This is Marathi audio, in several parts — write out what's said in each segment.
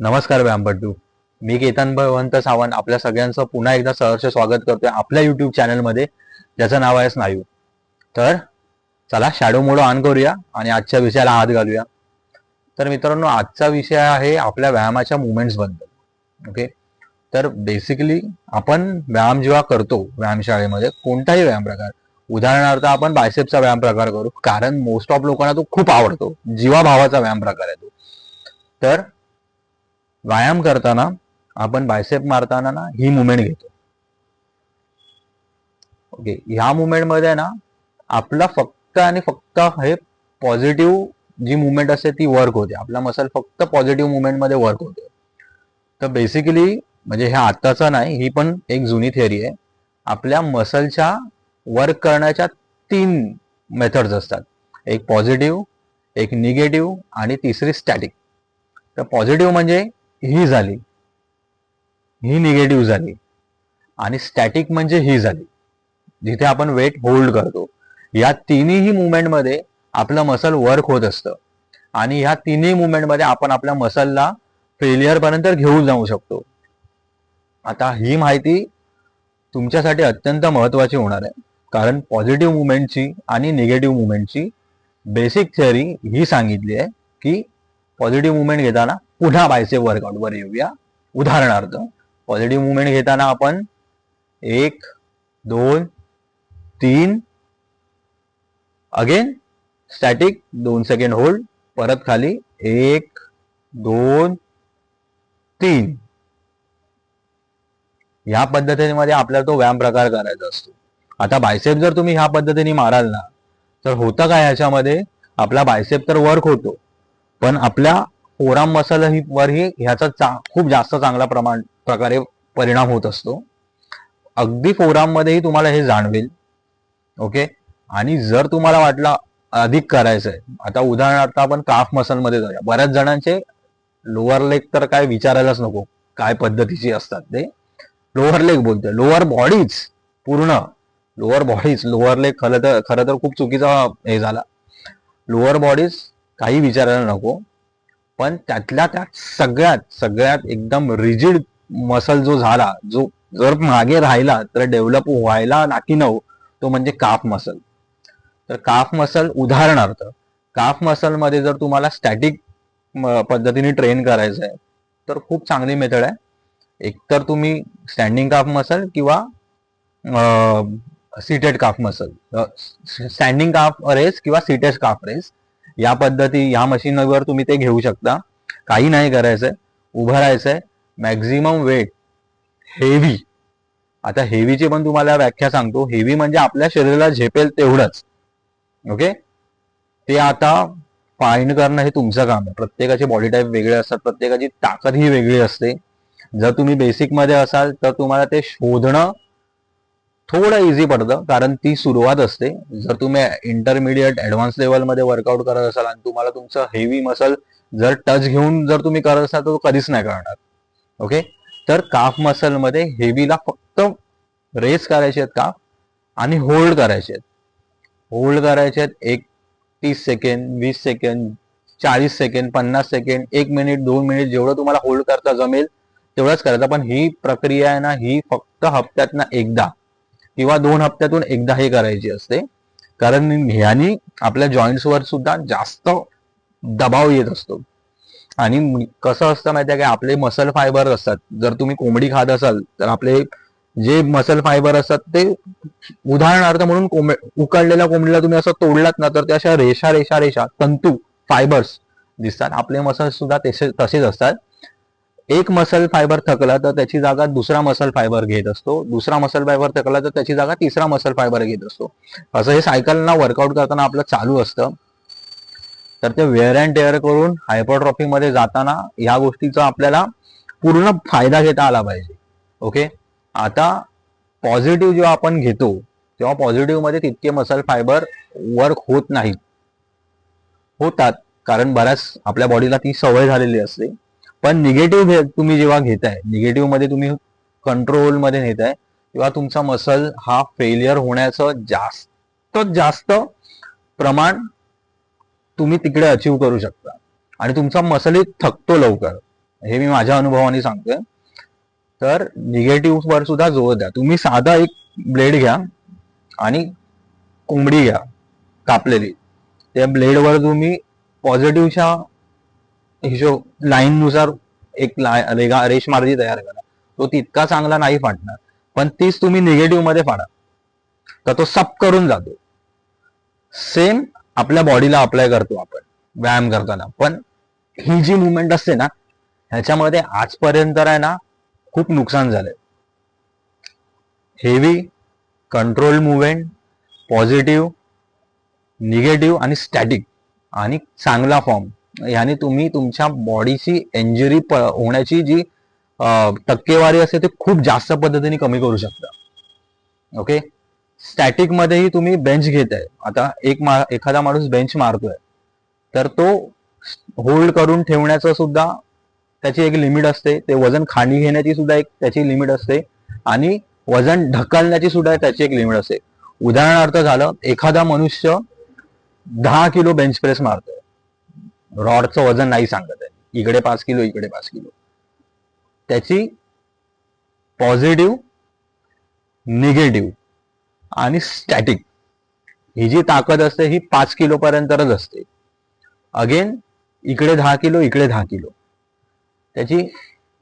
नमस्कार व्यामपटू. मी केतन भगवंत सावंत. आपल्या सगळ्यांचं पुन्हा एकदा सहर्ष स्वागत करतोय आपल्या युट्यूब चॅनलमध्ये ज्याचं नाव आहे स्नायू. तर चला शॅडो मोड ऑन करूया आणि आजच्या विषयाला हात घालूया. तर मित्रांनो आजचा विषय आहे आपल्या व्यायामाच्या मुवमेंट्सबद्दल. ओके तर बेसिकली आपण व्यायाम जेव्हा करतो व्यायामशाळेमध्ये कोणताही व्यायाम प्रकार उदाहरणार्थ आपण बायसेपचा व्यायाम प्रकार करू कारण मोस्ट ऑफ लोकांना तो खूप आवडतो. जीवाभावाचा व्यायाम प्रकार आहे तो. तर व्यायाम करताना आपण बायसेप मारताना ना ही मुवमेंट घेतो. ओके ह्या मुवमेंटमध्ये ना आपला फक्त आणि फक्त हे पॉझिटिव्ह जी मुवमेंट असते ती वर्क होते. आपला मसल फक्त पॉझिटिव्ह मुवमेंटमध्ये वर्क होते. तर बेसिकली म्हणजे ह्या आत्ताचा नाही ही पण एक जुनी थिअरी आहे. आपल्या मसलच्या वर्क करण्याच्या तीन मेथड्स असतात. एक पॉझिटिव्ह एक निगेटिव्ह आणि तिसरी स्टॅटिक तर पॉझिटिव्ह म्हणजे ही झाली. ही निगेटिव्ह झाली. आणि स्टॅटिक म्हणजे ही झाली. जिथे आपण वेट होल्ड करतो. या तिन्ही मुवमेंटमध्ये आपलं मसल वर्क होत असतं. आणि ह्या तिन्ही मुवमेंटमध्ये आपण आपल्या मसलला फेलियर पर्यंत घेऊन जाऊ शकतो. आता ही माहिती तुमच्यासाठी अत्यंत महत्वाची होणार आहे. कारण पॉझिटिव्ह मुवमेंटची आणि निगेटिव्ह मुवमेंटची बेसिक थिअरी ही सांगितली आहे की पॉझिटिव्ह मुवमेंट घेताना पुन्हा बायसेप वर्कआउटवर येऊया. उदाहरणार्थ पॉझिटिव्ह मुवमेंट घेताना आपण एक दोन तीन अगेन स्टॅटिक दोन सेकंड होल्ड परत खाली एक दोन तीन. ह्या पद्धतीमध्ये आपल्याला तो व्यायाम प्रकार करायचा असतो. आता बायसेप जर तुम्ही ह्या पद्धतीने माराल ना तर होतं काय ह्याच्यामध्ये? आपला बायसेप तर वर्क होतो. पण आपल्या फोराम मसल ही वरही ह्याचा चा- खूप जास्त चांगला प्रमाण प्रकारे परिणाम होत असतो. अगदी फोराममध्येही तुम्हाला हे जाणवेल. ओके? आणि जर तुम्हाला वाटलं अधिक करायचंय आता उदाहरणार्थ आपण काफ मसलमध्ये जाऊया. बऱ्याच जणांचे लोअर लेग तर काय विचारायलाच नको काय पद्धतीची असतात ते. लोअर लेग बोलतोय. लोअर बॉडीज पूर्ण. लोअर बॉडीज लोअर लेग खरं तर खरं तर खूप चुकीचा हे झाला. लोअर बॉडीज काही विचारायला नको. पण त्यातल्या त्यात सगळ्यात सगळ्यात एकदम रिजिड मसल जो झाला जो जर मागे राहिला तर डेव्हलप व्हायला नाकी नऊ तो म्हणजे काफ मसल तर काफ मसल उदाहरणार्थ काफ मसलमध्ये जर तुम्हाला स्टॅटिक पद्धतीने ट्रेन करायचं आहे तर खूप चांगली मेथड आहे. एकतर तुम्ही स्टँडिंग काफ मसल किंवा seated calf muscle standing calf raise किंवा सीटेड काफ रेस या पद्धती या मशीनवर तुम्ही ते घेऊ शकता. काही नाही करायचंय. उभं राहायचंय. मॅक्झिमम वेट हेवी आता हेवीची पण तुम्हाला व्याख्या सांगतो. हेवी म्हणजे आपल्या शरीराला झेपेल तेवढंच. ओके ते आता फाईंड करणं हे तुमचं काम आहे. प्रत्येकाचे बॉडी टाईप वेगळे असतात. प्रत्येकाची ताकद ही वेगळी असते. जर तुम्ही बेसिकमध्ये असाल तर तुम्हाला ते शोधणं थोडं इझी पडतं कारण ती सुरुवात असते. जर तुम्ही इंटरमिडिएट ऍडव्हान्स लेवलमध्ये वर्कआउट करत असाल आणि तुम्हाला तुमचं हेवी मसल जर टच घेऊन जर तुम्ही करत असाल तर तो कधीच नाही करणार. ओके तर काफ मसलमध्ये हेवीला फक्त रेस करायचे आहेत काफ आणि होल्ड करायचे आहेत. होल्ड करायचे आहेत एक तीस सेकंड वीस सेकंड चाळीस सेकंड पन्नास सेकंड एक मिनिट दोन मिनिट जेवढं तुम्हाला होल्ड करता जमेल तेवढंच करायचं. पण ही प्रक्रिया आहे ना ही फक्त हप्त्यातनं एकदा. किंवा दोन हप्त्यातून एकदा हे करायची असते. कारण ह्यानी आपल्या जॉईंट्सवर वर सुद्धा जास्त दबाव येत असतो. आणि कसं असतं माहितीये का आपले मसल फायबर असतात. जर तुम्ही कोंबडी खात असाल तर आपले जे मसल फायबर असतात ते उदाहरणार्थ म्हणून कोंब उकडलेल्या कोंबडीला तुम्ही असं तोडलात ना तर ते अशा रेषा रेषा रेषा तंतू फायबर्स दिसतात. आपले मसल सुद्धा तसे तसेच असतात. एक मसल फायबर थकला तर त्याची जागा दुसरा मसल फायबर घेत असतो. दुसरा मसल फायबर थकला तर त्याची जागा तिसरा मसल फायबर घेत असतो. असं हे सायकलना वर्कआउट करताना आपलं चालू असतं. तर ते वेअर अँड टेअर करून हायपरट्रॉफी मध्ये जाताना ह्या गोष्टीचा आपल्याला पूर्ण फायदा घेता आला पाहिजे. ओके आता पॉझिटिव्ह जेव्हा आपण घेतो तेव्हा पॉझिटिव्हमध्ये तितके मसल फायबर वर्क होत नाहीत. होतात. कारण बऱ्याच आपल्या बॉडीला ती सवय झालेली असते. पण निगेटिव्ह तुम्ही जेव्हा घेताय निगेटिव्हमध्ये तुम्ही कंट्रोलमध्ये नेताय तेव्हा तुमचा मसल हा फेलियर होण्याचं जास्त जास्त प्रमाण तुम्ही तिकडे अचीव करू शकता. आणि तुमचा मसलही थकतो लवकर. हे मी माझ्या अनुभवाने सांगतोय. तर निगेटिव्ह वर सुद्धा जोर द्या. तुम्ही साधा एक ब्लेड घ्या आणि कोंबडी घ्या कापलेली. त्या ब्लेडवर तुम्ही पॉझिटिव्हच्या हिशोब लाईननुसार एक ला- रेगा रेशमार्जी तयार करा. तो तितका चांगला नाही फाटणार. पण तीच तुम्ही निगेटिव्हमध्ये फाडा. तर तो सप करून जातो. सेम आपल्या बॉडीला अप्लाय करतो आपण. व्यायाम करताना. पण ही जी मुवमेंट असते ना ह्याच्यामध्ये आजपर्यंत आहे ना खूप नुकसान झालंय. Heavy control movement positive negative आणि स्टॅटिक आणि चांगला फॉर्म याने तुम्ही तुमच्या बॉडीची इंजुरी होण्याची जी टक्केवारी असते ते खूप जास्त पद्धतीने कमी करू शकता. ओके स्टॅटिक मध्येही तुम्ही बेंच घेताय. आता एक मा एखादा माणूस बेंच मारतोय. तर तो होल्ड करून ठेवण्याचं सुद्धा त्याची एक लिमिट असते. ते वजन खाली घेण्याची सुद्धा एक त्याची लिमिट असते. आणि वजन ढकलण्याची सुद्धा त्याची एक लिमिट असते. उदाहरणार्थ झालं एखादा मनुष्य दहा किलो बेंच प्रेस मारतोय. रॉडचं वजन नाही सांगत आहे. इकडे पाच किलो इकडे पाच किलो. त्याची पॉझिटिव्ह निगेटिव्ह आणि स्टॅटिक ही जी ताकद असते ही पाच किलो पर्यंतच असते. अगेन इकडे दहा किलो इकडे दहा किलो. त्याची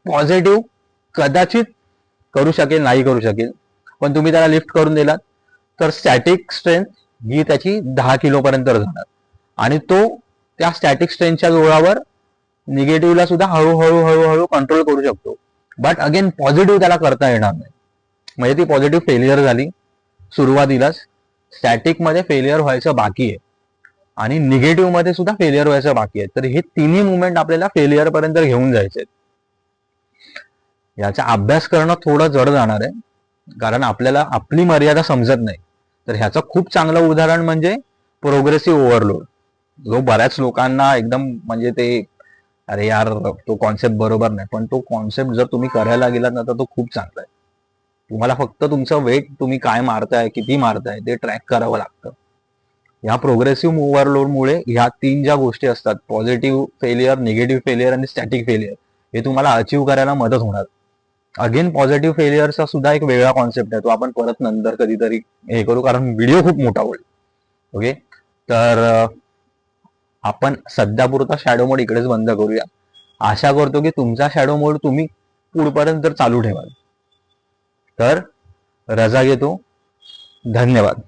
पॉझिटिव्ह कदाचित करू शकेल नाही करू शकेल पण तुम्ही त्याला लिफ्ट करून दिलात तर स्टॅटिक स्ट्रेंथ ही त्याची दहा किलो पर्यंत जाणार आणि तो त्या स्टॅटिक स्ट्रेंथच्या जोरावर निगेटिव्हला सुद्धा हळूहळू हळूहळू कंट्रोल करू शकतो. बट अगेन पॉझिटिव्ह त्याला करता येणार नाही. म्हणजे ती पॉझिटिव्ह फेलियर झाली सुरुवातीलाच. स्टॅटिकमध्ये फेलियर व्हायचं बाकी आहे. आणि निगेटिव्हमध्ये सुद्धा फेलियर व्हायचं बाकी आहे. तर हे तिन्ही मुवमेंट आपल्याला फेलियर पर्यंत घेऊन जायचे याचा अभ्यास करणं थोडं जड जाणार आहे. कारण आपल्याला आपली मर्यादा समजत नाही. तर ह्याचं खूप चांगलं उदाहरण म्हणजे प्रोग्रेसिव्ह ओव्हरलोड जो बऱ्याच लोकांना एकदम म्हणजे ते अरे यार तो कॉन्सेप्ट बरोबर नाही. पण तो कॉन्सेप्ट जर तुम्ही करायला गेलात ना तर तो खूप चांगला आहे. तुम्हाला फक्त तुमचं वेट तुम्ही काय मारताय किती मारताय ते ट्रॅक करावं लागतं. ह्या प्रोग्रेसिव्ह ओव्हरलोडमुळे ह्या तीन ज्या गोष्टी असतात पॉझिटिव्ह फेलियर निगेटिव्ह फेलियर आणि स्टॅटिक फेलियर हे तुम्हाला अचीव्ह करायला मदत होणार. अगेन पॉझिटिव्ह फेलियरचा सुद्धा एक वेगळा कॉन्सेप्ट आहे तो आपण परत नंतर कधीतरी हे करू कारण व्हिडिओ खूप मोठा होईल. ओके तर आपण सध्यापुरता शॅडो मोड इकडेच बंद करूया. आशा करतो की तुमचा शॅडो मोड तुम्ही पुढपर्यंत चालू ठेवाल. तर रजा घेतो. धन्यवाद.